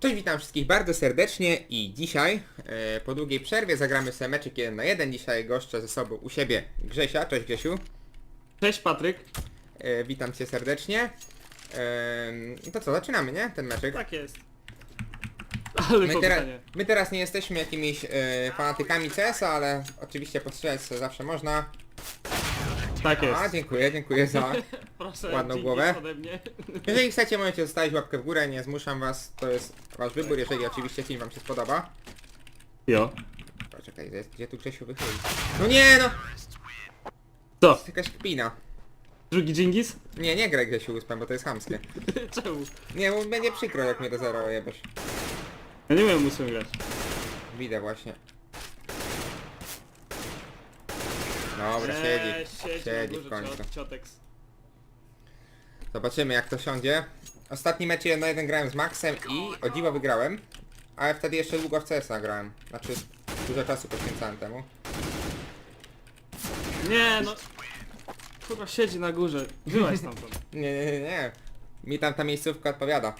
Cześć, witam wszystkich bardzo serdecznie i dzisiaj e, po długiej przerwie zagramy sobie meczek 1 na 1. Dzisiaj goszczę ze sobą u siebie Grzesia. Cześć Grzesiu. Cześć Patryk. E, witam cię serdecznie. E, to co, zaczynamy, nie? Ten meczek. Tak jest. Ale My, pytanie. my teraz nie jesteśmy jakimiś e, fanatykami CS-a, ale oczywiście postrzelać sobie zawsze można. Tak jest. A, dziękuję, dziękuję za... Proszę, ładną dzięki głowę. ode mnie. Jeżeli chcecie, możecie zostawić łapkę w górę, nie zmuszam was, to jest wasz wybór, jeżeli oczywiście film wam się spodoba. Jo. Poczekaj, gdzie- gdzie tu Grzesiu wychyli? No nie no! Co? To jakaś kpina. Drugi Dżingis? Nie, nie graj Grzesiu uspem, bo to jest chamskie. Czemu? Nie, bo będzie przykro jak mnie do zero. Ja nie wiem, muszę grać. Widzę właśnie. Dobra, Eee, siedzi. siedzi, w górze, końcu. ciot-. Zobaczymy jak to siądzie. Ostatni mecz 1 na 1 grałem z Maxem i o dziwo wygrałem. Ale wtedy jeszcze długo w CS grałem. Znaczy dużo czasu poświęcałem temu. Nie no. Chyba siedzi na górze. Wyłaź stamtąd. Nie, nie, nie, nie. Mi tam ta miejscówka odpowiada.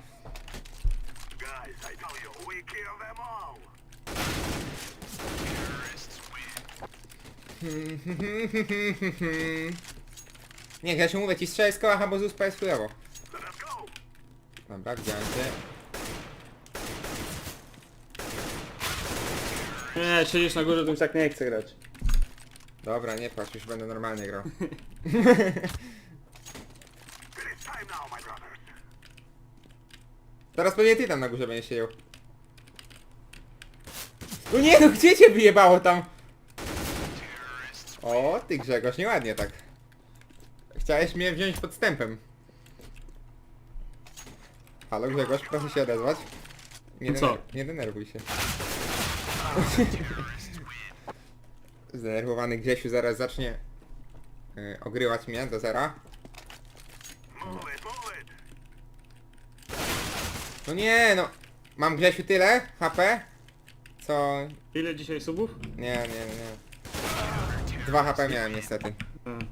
Guys, I tell you, we kill them all. Nie, ja się mówię ci strzelaj z koła, bo z uspa jest chujowo. Dobra, widziałem cię. Nie, siedzisz na górze, to już tak nie chcę grać. Dobra, nie płacz, już będę normalnie grał. Teraz pewnie ty tam na górze będziesz siedział. No nie no, gdzie cię wyjebało tam? O, ty Grzegorz, nieładnie tak. Chciałeś mnie wziąć podstępem. Halo Grzegorz, proszę się odezwać. Nie, No co? dener- nie denerwuj się. Zdenerwowany Grzesiu zaraz zacznie y, ogrywać mnie do zera. No nie no, mam Grzesiu tyle HP, co... Ile dzisiaj subów? Nie, nie, nie. Dwa HP miałem niestety.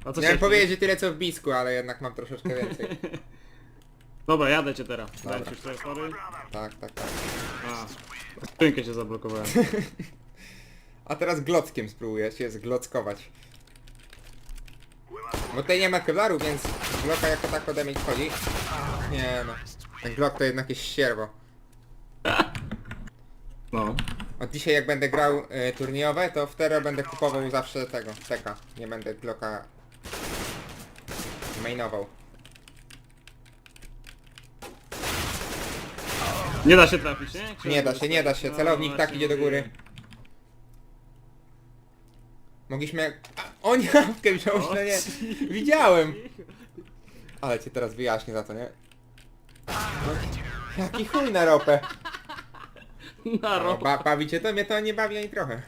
A, A co Miałem się- powiedzieć, że tyle co w bisku, ale jednak mam troszeczkę więcej. Dobra, jadę cię teraz. Dobra. ci cztery fory. Tak, tak, tak. A. Skrzynkę się zablokowałem. A teraz glockiem spróbuję się zglockować. Bo tutaj nie ma kevlaru, więc glocka jako tak ode mnie wchodzi. Nie no. Ten glock to jednak jest sierwo. No. Od dzisiaj jak będę grał y, turniejowe, to wtedy będę kupował zawsze tego, teka. Nie będę glocka mainował. Nie da się trafić, nie? Czy- Nie da się, nie da się. No, Celownik tak idzie do góry. mówiłem. Mogliśmy... A, o nie, łapkę wziął, no nie. Widziałem. Ale cię teraz wyjaśnię za to, nie? No, jaki chuj na ropę. Na ropę. ba bawi cię to? Mnie to nie bawi ani trochę.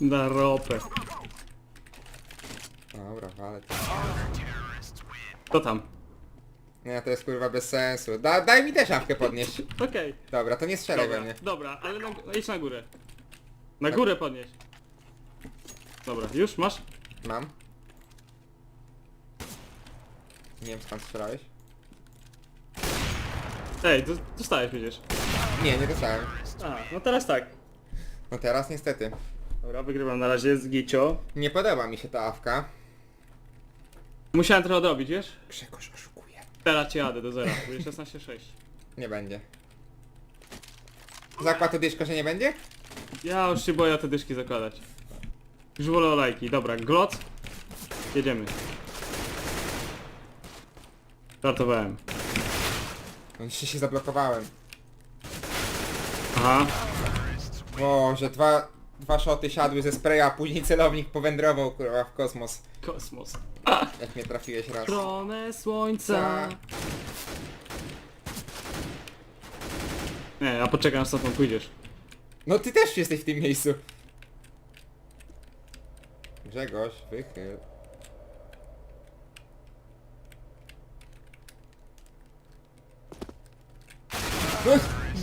Na ropę. Dobra, ale... To tam. Nie, to jest kurwa bez sensu. Da, daj mi też szafkę podnieść. Okej. Dobra, to nie strzelaj we Dobra, mnie. dobra, ale na, idź na górę. Na górę podnieś. Dobra, już masz? Mam. Nie wiem skąd strzelałeś. Ej, do- dostałeś przecież. Nie, nie dostałem. A, no teraz tak. No teraz niestety. Dobra, wygrywam na razie z Gicio. Nie podoba mi się ta awka. Musiałem trochę odrobić, wiesz? Grzegorz oszukuje. Teraz cię jadę do zera, jest 16,6. Nie będzie. Zakład dyszko, że nie będzie? Ja już się boję te dyszki zakładać. Już wolę olejki. Dobra, gloc. Jedziemy. Startowałem. No jeszcze się zablokowałem. Aha. O, że dwa, dwa szoty siadły ze spraya, a później celownik powędrował kurwa w kosmos. Kosmos. Jak mnie trafiłeś raz. Stronę słońca. Nie, ja poczekam aż stąd pójdziesz. No ty też jesteś w tym miejscu. Grzegorz, wychyl.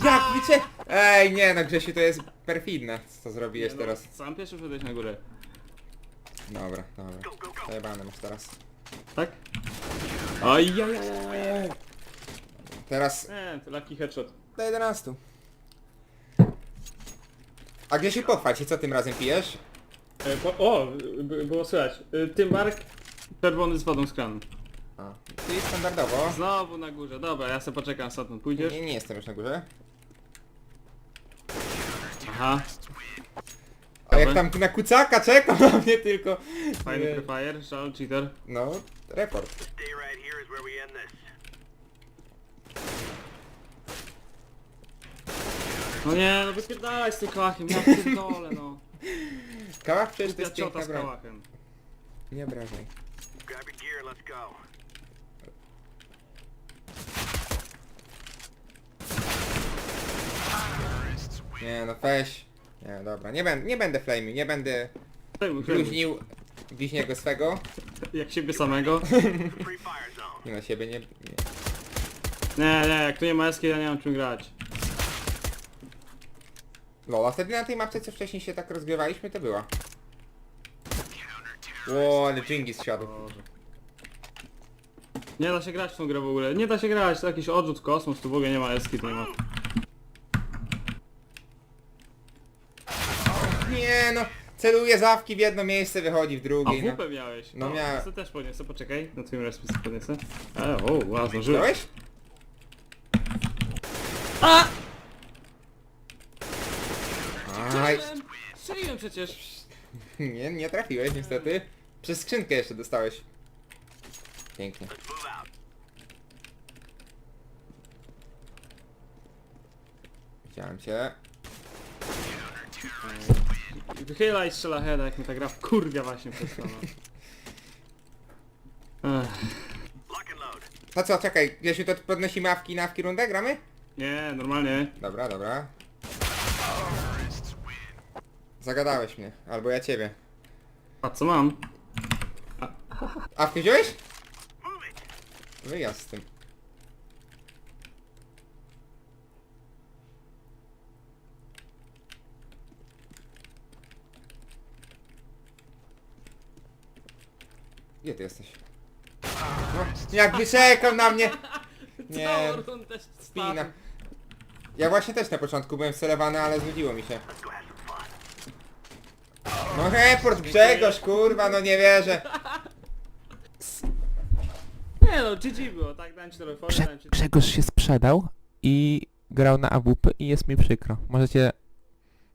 Jak wiecie? Ej, nie no Grzesiu, to jest perfidne, co zrobiłeś Nie, teraz. No, sam pierwszy wszedłeś na górę. Dobra, dobra. Zajebane masz teraz. Tak? Ajajajaj. Teraz to lucky headshot. do 11. A Grzesiu, pochwal się, co tym razem pijesz? E, po, o, by, było słychać. E, Tymbark, czerwony z wodą z kranu. A, czyli standardowo. Znowu na górze, dobra, ja sobie poczekam, stamtąd pójdziesz. Nie, nie jestem już na górze. Aha, A jak tam na kucaka czekam na mnie tylko. fajny Nie. prefire, szal, cheater. No, report. Stay right here is where we end this. No nie, no wypierdalaj z tym kałachem, ja pierdolę no. Kałach przecież to Ja jest ciota piękna z broń. kałachem. Nie obrażaj. Grab your gear, let's go. Nie no, weź. Nie, dobra, nie, będę, nie będę flamey, nie będę przejmuj. bluźnił bliźniego swego. Jak siebie samego. Nie na siebie, nie... nie. Nie, nie, jak tu nie ma eski, ja nie mam czym grać. Lola, wtedy na tej mapce, co wcześniej się tak rozgrywaliśmy, to była. Ło, ale Jingis siadł. Boże. Nie da się grać w tą grę w ogóle. Nie da się grać, to jakiś odrzut kosmos, tu w ogóle nie ma eski, to nie ma. Nie no, celuje zawki w jedno miejsce, wychodzi w A drugie. No. Miałeś? No O, miałem. To też podniosę, poczekaj, na twoim respie sobie podniosę. E, o, wow, zdążyłem. Widziałeś? A! Aj, Strzeliłem przecież. nie, nie trafiłeś niestety. Przez skrzynkę jeszcze dostałeś. Pięknie. Widziałem cię. Wychyla i strzela heada, jak mi ta gra kurwia właśnie przez to, no. Ech. To co, czekaj, Grzesiu, to podnosimy awki na awki rundę, gramy? Nie, normalnie. Dobra, dobra. Zagadałeś mnie, albo ja ciebie. A co mam? Awkę wziąłeś? Wyjazd z tym. Gdzie ty jesteś? No, jakby czekał na mnie! Nie, Całą rundę spina. Ja właśnie też na początku byłem celowany, ale znudziło mi się. No report Grzegorz, kurwa, no nie wierzę. Nie no, GG było, tak? Dałem ci telefon, Grze dałem ci... Grzegorz się sprzedał i grał na AWP i jest mi przykro. Możecie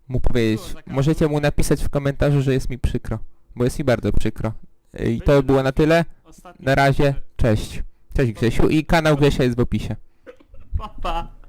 mu powiedzieć, możecie mu napisać w komentarzu, że jest mi przykro, bo jest mi bardzo przykro. I to by było na tyle. Na razie, cześć. Cześć Grzesiu i kanał Grzesia jest w opisie. Pa, pa.